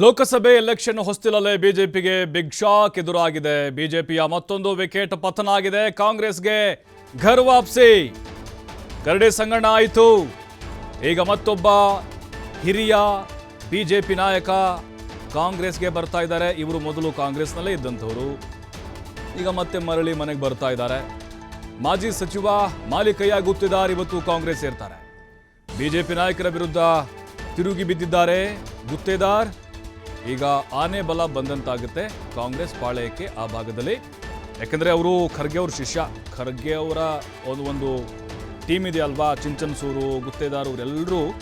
ಲೋಕಸಭೆ election ಹೊಸ್ತಿಲಲ್ಲೇ ಬಿಜೆಪಿಗೆ big shock ಎದುರಾಗಿದೆ. ಬಿಜೆಪಿಯ ಮತ್ತೊಂದು ವಿಕೆಟ್ ಪತನ ಆಗಿದೆ ಕಾಂಗ್ರೆಸ್ಗೆ ಘರ್ ವಾಪ್ಸಿ. ಕರಡಿ ಸಂಗಣ ಆಯಿತು. ಈಗ ಮತ್ತೊಬ್ಬ ಹಿರಿಯ ಬಿಜೆಪಿ ನಾಯಕ ಕಾಂಗ್ರೆಸ್ಗೆ ಬರ್ತಾ ಇದ್ದಾರೆ. ಇವರು ಮೊದಲು ಕಾಂಗ್ರೆಸ್ನಲ್ಲೇ ಇದ್ದಂಥವರು. ಈಗ ಮತ್ತೆ ಮರಳಿ ಮನೆಗೆ ಬರ್ತಾ ಇದ್ದಾರೆ. ಮಾಜಿ ಸಚಿವ ಮಾಲಿಕಯ್ಯ ಗುತ್ತಿದಾರ್ ಇವತ್ತು ಕಾಂಗ್ರೆಸ್ ಸೇರ್ತಾರೆ. ಬಿಜೆಪಿ ನಾಯಕರ ವಿರುದ್ಧ ತಿರುಗಿ ಬಿದ್ದಿದ್ದಾರೆ ಗುತ್ತೇದಾರ್. ಈಗ ಆನೆ ಬಲ ಬಂದಂತಾಗುತ್ತೆ. ಕಾಂಗ್ರೆಸ್ ಪಾಳಯಕ್ಕೆ ಆ ಭಾಗದಲ್ಲಿ. ಯಾಕಂದ್ರೆ ಅವರು ಖರ್ಗೆ ಅವ್ರ ಶಿಷ್ಯ. ಖರ್ಗೆ ಅವರ ಒಂದು ಒಂದು ಟೀಮ್ ಇದೆ ಅಲ್ವಾ? ಚಿಂಚನ್ಸೂರು, ಗುತ್ತೇದಾರ್ ಅವರೆಲ್ಲರೂ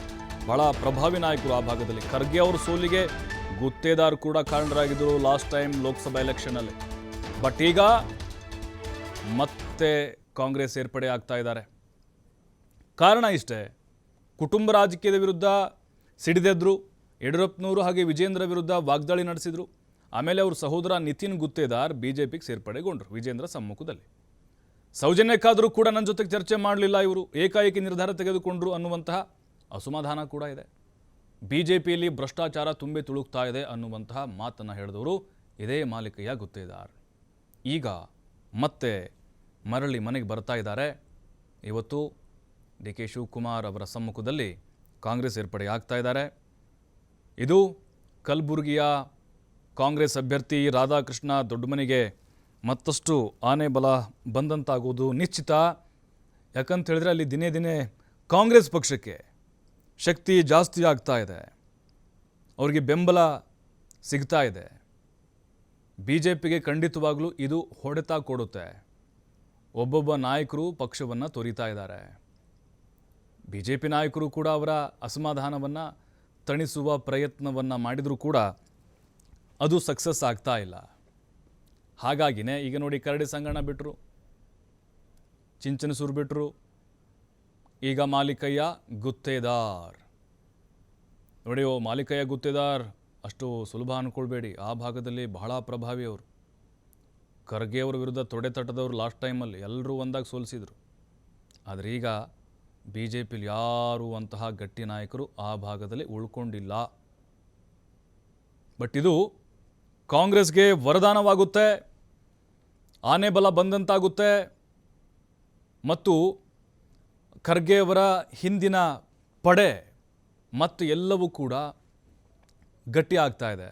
ಬಹಳ ಪ್ರಭಾವಿ ನಾಯಕರು ಆ ಭಾಗದಲ್ಲಿ. ಖರ್ಗೆ ಅವ್ರ ಸೋಲಿಗೆ ಗುತ್ತೇದಾರ್ ಕೂಡ ಕಾರಣರಾಗಿದ್ದರು ಲಾಸ್ಟ್ ಟೈಮ್ ಲೋಕಸಭಾ ಎಲೆಕ್ಷನಲ್ಲಿ ಬಟ್ ಈಗ ಮತ್ತೆ ಕಾಂಗ್ರೆಸ್ ಸೇರ್ಪಡೆ ಆಗ್ತಾ ಇದ್ದಾರೆ. ಕಾರಣ ಇಷ್ಟೇ. ಕುಟುಂಬ ರಾಜಕೀಯದ ವಿರುದ್ಧ ಸಿಡಿದೆದ್ರು. ಯಡಿಯೂರಪ್ಪನವರು ಹಾಗೆ ವಿಜೇಂದ್ರ ವಿರುದ್ಧ ವಾಗ್ದಾಳಿ ನಡೆಸಿದರು. ಆಮೇಲೆ ಅವ್ರ ಸಹೋದರ ನಿತಿನ್ ಗುತ್ತೇದಾರ್ ಬಿ ಜೆ ಪಿಗೆ ಸೇರ್ಪಡೆಗೊಂಡ್ರು ವಿಜೇಂದ್ರ ಸಮ್ಮುಖದಲ್ಲಿ. ಸೌಜನ್ಯಕ್ಕಾದರೂ ಕೂಡ ನನ್ನ ಜೊತೆಗೆ ಚರ್ಚೆ ಮಾಡಲಿಲ್ಲ ಇವರು. ಏಕಾಏಕಿ ನಿರ್ಧಾರ ತೆಗೆದುಕೊಂಡ್ರು ಅನ್ನುವಂತಹ ಅಸಮಾಧಾನ ಕೂಡ ಇದೆ. ಬಿ ಜೆ ಪಿಯಲ್ಲಿ ಭ್ರಷ್ಟಾಚಾರ ತುಂಬಿ ತುಳುಕ್ತಾ ಇದೆ ಅನ್ನುವಂತಹ ಮಾತನ್ನು ಹೇಳಿದವರು ಇದೇ ಮಾಲಿಕಯ್ಯ ಗುತ್ತೇದಾರ್. ಈಗ ಮತ್ತೆ ಮರಳಿ ಮನೆಗೆ ಬರ್ತಾ ಇದ್ದಾರೆ. ಇವತ್ತು ಡಿ ಕೆ ಶಿವಕುಮಾರ್ ಅವರ ಸಮ್ಮುಖದಲ್ಲಿ ಕಾಂಗ್ರೆಸ್ ಸೇರ್ಪಡೆ ಆಗ್ತಾ ಇದ್ದಾರೆ. ಇದು ಕಲಬುರಗಿಯ ಕಾಂಗ್ರೆಸ್ ಅಭ್ಯರ್ಥಿ ರಾಧಾಕೃಷ್ಣ ದೊಡ್ಡಮನಿಗೆ ಮತ್ತಷ್ಟು ಆನೆ ಬಲ ಬಂದಂತಾಗುವುದು ನಿಶ್ಚಿತ. ಯಾಕಂತ ಹೇಳಿದ್ರೆ ಅಲ್ಲಿ ದಿನೇ ದಿನೇ ಕಾಂಗ್ರೆಸ್ ಪಕ್ಷಕ್ಕೆ ಶಕ್ತಿ ಜಾಸ್ತಿ ಆಗ್ತಾ ಇದೆ. ಅವರಿಗೆ ಬೆಂಬಲ ಸಿಗ್ತಾ ಇದೆ. ಬಿ ಜೆ ಪಿಗೆ ಖಂಡಿತವಾಗಲೂ ಇದು ಹೊಡೆತ ಕೊಡುತ್ತೆ. ಒಬ್ಬೊಬ್ಬ ನಾಯಕರು ಪಕ್ಷವನ್ನು ತೊರಿತಾ ಇದ್ದಾರೆ. ಬಿ ಜೆ ಪಿ ನಾಯಕರು ಕೂಡ ಅವರ ಅಸಮಾಧಾನವನ್ನು ತಣಿಸುವ ಪ್ರಯತ್ನವನ್ನು ಮಾಡಿದರೂ ಕೂಡ ಅದು ಸಕ್ಸಸ್ ಆಗ್ತಾ ಇಲ್ಲ. ಹಾಗಾಗಿನೇ ಈಗ ನೋಡಿ ಕರಡಿ ಸಂಗಣ್ಣ ಬಿಟ್ಟರು ಚಿಂಚನಸೂರು ಬಿಟ್ಟರು ಈಗ ಮಾಲೀಕಯ್ಯ ಗುತ್ತೇದಾರ್. ನೋಡಿ ಓ ಮಾಲಿಕಯ್ಯ ಗುತ್ತೇದಾರ್, ಅಷ್ಟು ಸುಲಭ ಅಂದ್ಕೊಳ್ಬೇಡಿ ಆ ಭಾಗದಲ್ಲಿ ಬಹಳ ಪ್ರಭಾವಿ ಅವರು. ಖರ್ಗೆ ವಿರುದ್ಧ ತೊಡೆ ಲಾಸ್ಟ್ ಟೈಮಲ್ಲಿ ಎಲ್ಲರೂ ಒಂದಾಗಿ ಸೋಲಿಸಿದರು. ಆದರೆ ಈಗ ಬಿ ಜೆ ಪಿಲಿ ಯಾರೂ ಅಂತಹ ಗಟ್ಟಿ ನಾಯಕರು ಆ ಭಾಗದಲ್ಲಿ ಉಳ್ಕೊಂಡಿಲ್ಲ. ಬಟ್ ಇದು ಕಾಂಗ್ರೆಸ್ಗೆ ವರದಾನವಾಗುತ್ತೆ, ಆನೆ ಬಲ ಬಂದಂತಾಗುತ್ತೆ ಮತ್ತು ಖರ್ಗೆ ಅವರ ಹಿಂದಿನ ಪಡೆ ಮತ್ತು ಎಲ್ಲವೂ ಕೂಡ ಗಟ್ಟಿ ಆಗ್ತಾ ಇದೆ.